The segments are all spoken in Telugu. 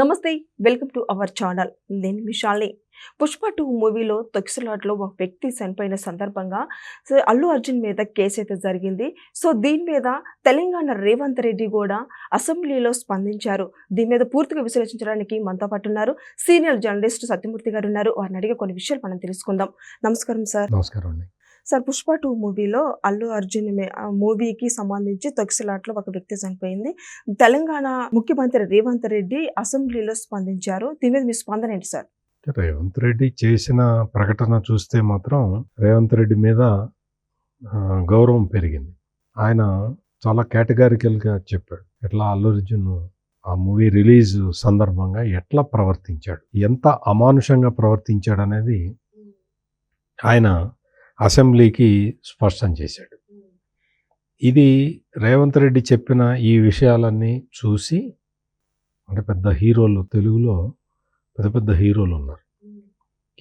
నమస్తే వెల్కమ్ టు అవర్ ఛానల్. నేను మిషాల్ని పుష్ప టూ మూవీలో తొక్సులాట్లో ఒక వ్యక్తి చనిపోయిన సందర్భంగా సో అల్లు అర్జున్ మీద కేసు అయితే జరిగింది. సో దీని మీద తెలంగాణ రేవంత్ రెడ్డి కూడా అసెంబ్లీలో స్పందించారు. దీని మీద పూర్తిగా విశ్లేషించడానికి మనతో పాటు ఉన్నారు. సీనియర్ జర్నలిస్ట్ సత్యమూర్తి గారు ఉన్నారు. వారిని అడిగే కొన్ని విషయాలు మనం తెలుసుకుందాం. నమస్కారం సార్. నమస్కారం అండి. సార్ పుష్ప టూ మూవీలో అల్లు అర్జున్ ఆ మూవీకి సంబంధించి తొక్సిలాట్లో ఒక వ్యక్తి చనిపోయింది. తెలంగాణ ముఖ్యమంత్రి రేవంత్ రెడ్డి అసెంబ్లీలో స్పందించారు. దీని మీద మీ స్పందన ఏంటి సార్? రేవంత్ రెడ్డి చేసిన ప్రకటన చూస్తే మాత్రం రేవంత్ రెడ్డి మీద గౌరవం పెరిగింది. ఆయన చాలా కేటగారికల్గా చెప్పాడు. ఎట్లా అల్లు అర్జున్ ఆ మూవీ రిలీజ్ సందర్భంగా ఎట్లా ప్రవర్తించాడు? ఎంత అమానుషంగా ప్రవర్తించాడు అనేది ఆయన అసెంబ్లీకి స్పష్టం చేశాడు. ఇది రేవంత్ రెడ్డి చెప్పిన ఈ విషయాలన్నీ చూసి అంటే పెద్ద హీరోలు తెలుగులో పెద్ద పెద్ద హీరోలు ఉన్నారు.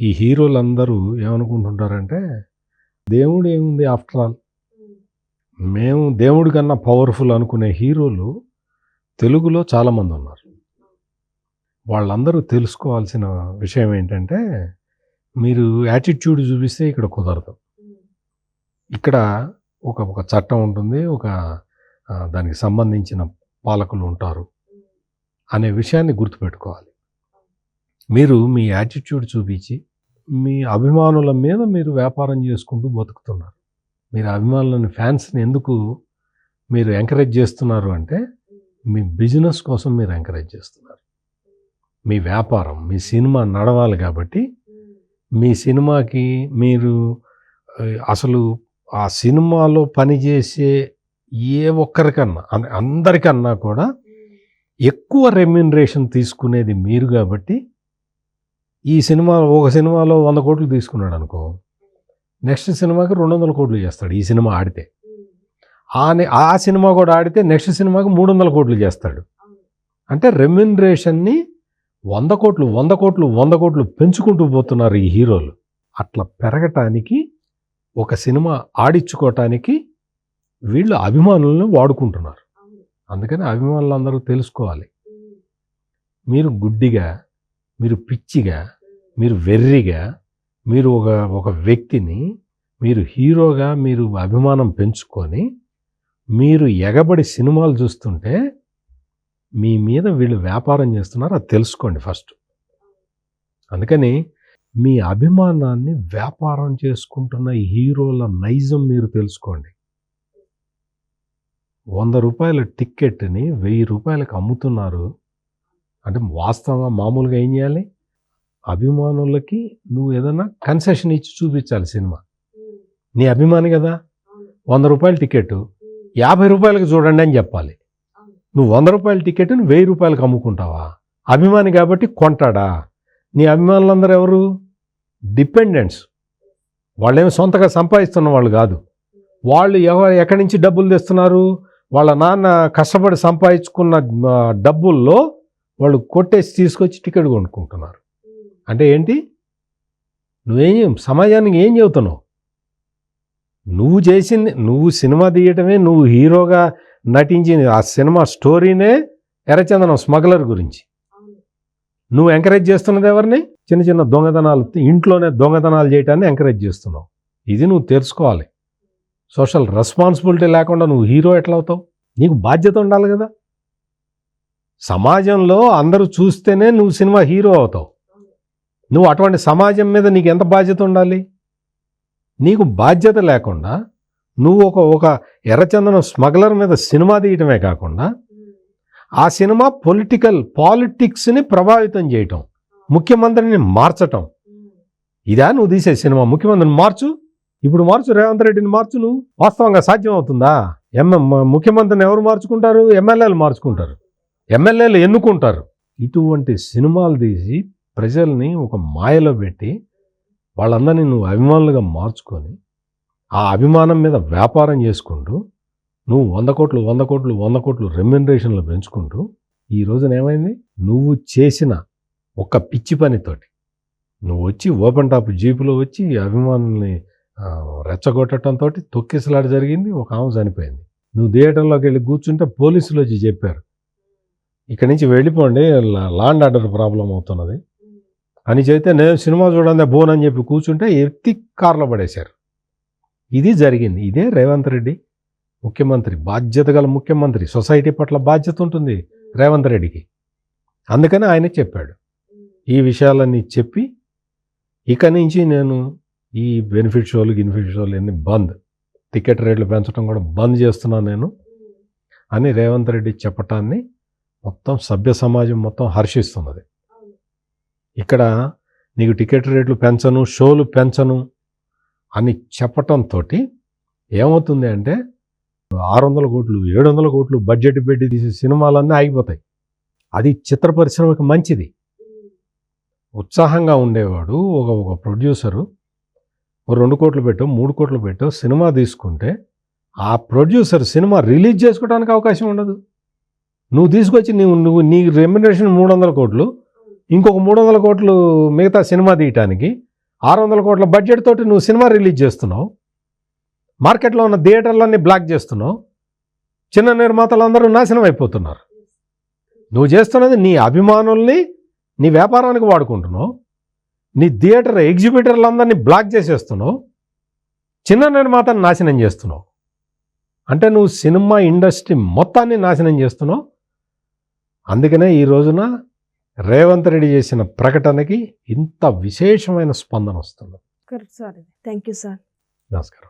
ఈ హీరోలందరూ ఏమనుకుంటుంటారంటే దేవుడు ఏముంది ఆఫ్టర్ ఆల్? మేము దేవుడి కన్నా పవర్ఫుల్ అనుకునే హీరోలు తెలుగులో చాలామంది ఉన్నారు. వాళ్ళందరూ తెలుసుకోవాల్సిన విషయం ఏంటంటే మీరు యాటిట్యూడ్ చూపిస్తే ఇక్కడ కుదరదు. ఇక్కడ ఒక ఒక చట్టం ఉంటుంది. ఒక దానికి సంబంధించిన పాలకులు ఉంటారు అనే విషయాన్ని గుర్తుపెట్టుకోవాలి. మీరు మీ యాటిట్యూడ్ చూపించి మీ అభిమానుల మీద మీరు వ్యాపారం చేసుకుంటూ బతుకుతున్నారు. మీరు అభిమానులని ఫ్యాన్స్ని ఎందుకు మీరు ఎంకరేజ్ చేస్తున్నారు అంటే మీ బిజినెస్ కోసం మీరు ఎంకరేజ్ చేస్తున్నారు. మీ వ్యాపారం మీ సినిమా నడవాలి కాబట్టి మీ సినిమాకి మీరు అసలు ఆ సినిమాలో పనిచేసే ఏ ఒక్కరికన్నా అందరికన్నా కూడా ఎక్కువ రెమ్యునరేషన్ తీసుకునేది మీరు కాబట్టి ఈ సినిమా ఒక సినిమాలో వంద కోట్లు తీసుకున్నాడు అనుకో నెక్స్ట్ సినిమాకి రెండు వందల కోట్లు చేస్తాడు ఈ సినిమా ఆడితే. ఆ ఆ సినిమా కూడా ఆడితే నెక్స్ట్ సినిమాకి మూడు వందల కోట్లు చేస్తాడు. అంటే రెమ్యునరేషన్ని వంద కోట్లు వంద కోట్లు వంద కోట్లు పెంచుకుంటూ పోతున్నారు ఈ హీరోలు. అట్లా పెరగటానికి ఒక సినిమా ఆడించుకోవటానికి వీళ్ళు అభిమానులను వాడుకుంటున్నారు. అందుకని అభిమానులు అందరూ తెలుసుకోవాలి మీరు గుడ్డిగా మీరు పిచ్చిగా మీరు వెర్రిగా మీరు ఒక ఒక వ్యక్తిని మీరు హీరోగా మీరు అభిమానం పెంచుకొని మీరు ఎగబడి సినిమాలు చూస్తుంటే మీ మీద వీళ్ళు వ్యాపారం చేస్తున్నారు. అది తెలుసుకోండి ఫస్ట్. అందుకని మీ అభిమానాన్ని వ్యాపారం చేసుకుంటున్న హీరోల నైజం మీరు తెలుసుకోండి. వంద రూపాయల టిక్కెట్ని వెయ్యి రూపాయలకు అమ్ముతున్నారు. అంటే వాస్తవంగా మామూలుగా ఏం చేయాలి? అభిమానులకి నువ్వు ఏదైనా కన్సెషన్ ఇచ్చి చూపించాలి సినిమా. నీ అభిమాని కదా? వంద రూపాయల టికెట్ యాభై రూపాయలకు చూడండి అని చెప్పాలి. నువ్వు వంద రూపాయల టికెట్ని వెయ్యి రూపాయలకు అమ్ముకుంటావా? అభిమాని కాబట్టి కొంటాడా? నీ అభిమానులందరూ ఎవరు? డిపెండెంట్స్. వాళ్ళేమి సొంతగా సంపాదిస్తున్న వాళ్ళు కాదు. వాళ్ళు ఎవరు ఎక్కడి నుంచి డబ్బులు తెస్తున్నారు? వాళ్ళ నాన్న కష్టపడి సంపాదించుకున్న డబ్బుల్లో వాళ్ళు కొట్టేసి తీసుకొచ్చి టికెట్ కొనుక్కుంటున్నారు. అంటే ఏంటి? నువ్వేం సమాజానికి ఏం చెబుతున్నావు? నువ్వు చేసింది నువ్వు సినిమా తీయటమే నువ్వు హీరోగా నటించింది ఆ సినిమా స్టోరీనే ఎర్రచందనం స్మగ్లర్ గురించి. నువ్వు ఎంకరేజ్ చేస్తున్నది ఎవరిని? చిన్న చిన్న దొంగతనాలు ఇంట్లోనే దొంగతనాలు చేయటాన్ని ఎంకరేజ్ చేస్తున్నావు. ఇది నువ్వు తెలుసుకోవాలి. సోషల్ రెస్పాన్సిబిలిటీ లేకుండా నువ్వు హీరో ఎట్లా అవుతావు? నీకు బాధ్యత ఉండాలి కదా. సమాజంలో అందరూ చూస్తేనే నువ్వు సినిమా హీరో అవుతావు. నువ్వు అటువంటి సమాజం మీద నీకు ఎంత బాధ్యత ఉండాలి? నీకు బాధ్యత లేకుండా నువ్వు ఒక ఒక ఎర్రచందనం స్మగ్లర్ మీద సినిమా తీయటమే కాకుండా ఆ సినిమా పొలిటికల్ పాలిటిక్స్ని ప్రభావితం చేయటం. ముఖ్యమంత్రిని మార్చటం. ఇదా నువ్వు తీసే సినిమా? ముఖ్యమంత్రిని మార్చు. ఇప్పుడు మార్చు రేవంత్ రెడ్డిని మార్చు నువ్వు. వాస్తవంగా సాధ్యం అవుతుందా ఎంఎం ముఖ్యమంత్రిని ఎవరు మార్చుకుంటారు? ఎమ్మెల్యేలు మార్చుకుంటారు. ఎమ్మెల్యేలు ఎన్నుకుంటారు. ఇటువంటి సినిమాలు తీసి ప్రజల్ని ఒక మాయలో పెట్టి వాళ్ళందరినీ నువ్వు అభిమానులుగా మార్చుకొని ఆ అభిమానం మీద వ్యాపారం చేసుకుంటూ నువ్వు వంద కోట్లు వంద కోట్లు వంద కోట్లు రెమ్యునరేషన్లు పెంచుకుంటూ ఈ రోజున ఏమైంది? నువ్వు చేసిన ఒక పిచ్చి పనితోటి. నువ్వు వచ్చి ఓపెన్ టాప్ జీపులో వచ్చి అభిమానుల్ని రెచ్చగొట్టడంతో తొక్కిసలాట జరిగింది ఒక ఆమె చనిపోయింది. నువ్వు థియేటర్లోకి వెళ్ళి కూర్చుంటే పోలీసులు వచ్చి చెప్పారు. ఇక్కడి నుంచి వెళ్ళిపోండి లాండ్ ఆర్డర్ ప్రాబ్లం అవుతున్నది. అని చెప్తే నేను సినిమా చూడండి బోన్ అని చెప్పి కూర్చుంటే ఎత్తి కార్లో పడేశారు. ఇది జరిగింది. ఇదే రేవంత్ రెడ్డి ముఖ్యమంత్రి బాధ్యత గల ముఖ్యమంత్రి సొసైటీ పట్ల బాధ్యత ఉంటుంది రేవంత్ రెడ్డికి. అందుకని ఆయన చెప్పాడు. ఈ విషయాలన్నీ చెప్పి ఇక నుంచి నేను ఈ బెనిఫిట్ షోలు గినిఫిట్ షోలు అన్నీ బంద్. టికెట్ రేట్లు పెంచడం కూడా బంద్ చేస్తున్నాను నేను అని రేవంత్ రెడ్డి చెప్పటాన్ని మొత్తం సభ్య సమాజం మొత్తం హర్షిస్తున్నది. ఇక్కడ నీకు టికెట్ రేట్లు పెంచను షోలు పెంచను అని చెప్పటంతో ఏమవుతుంది అంటే ఆరు వందల కోట్లు ఏడు వందల కోట్లు బడ్జెట్ పెట్టి తీసే సినిమాలన్నీ ఆగిపోతాయి. అది చిత్ర పరిశ్రమకి మంచిది. ఉత్సాహంగా ఉండేవాడు ఒక ఒక ప్రొడ్యూసరు. ఓ రెండు కోట్లు పెట్టు మూడు కోట్లు పెట్టు సినిమా తీసుకుంటే ఆ ప్రొడ్యూసర్ సినిమా రిలీజ్ చేసుకోవడానికి అవకాశం ఉండదు. నువ్వు తీసుకొచ్చి నువ్వు నువ్వు నీ రెమ్యునరేషన్ మూడు వందల కోట్లు ఇంకొక మూడు వందల కోట్లు మిగతా సినిమా తీయటానికి ఆరు వందల కోట్ల బడ్జెట్ తోటి నువ్వు సినిమా రిలీజ్ చేస్తున్నావు. మార్కెట్లో ఉన్న థియేటర్లన్నీ బ్లాక్ చేస్తున్నావు. చిన్న నిర్మాతలు అందరూ నాశనం అయిపోతున్నారు. నువ్వు చేస్తున్నది నీ అభిమానుల్ని నీ వ్యాపారానికి వాడుకుంటున్నావు నీ థియేటర్ ఎగ్జిబిటర్లందరినీ బ్లాక్ చేసేస్తున్నావు చిన్న నిర్మాతను నాశనం చేస్తున్నావు. అంటే నువ్వు సినిమా ఇండస్ట్రీ మొత్తాన్ని నాశనం చేస్తున్నావు. అందుకనే ఈ రోజున రేవంత్ రెడ్డి చేసిన ప్రకటనకి ఇంత విశేషమైన స్పందన వస్తుంది. Correct sir thank you sir నమస్కారం.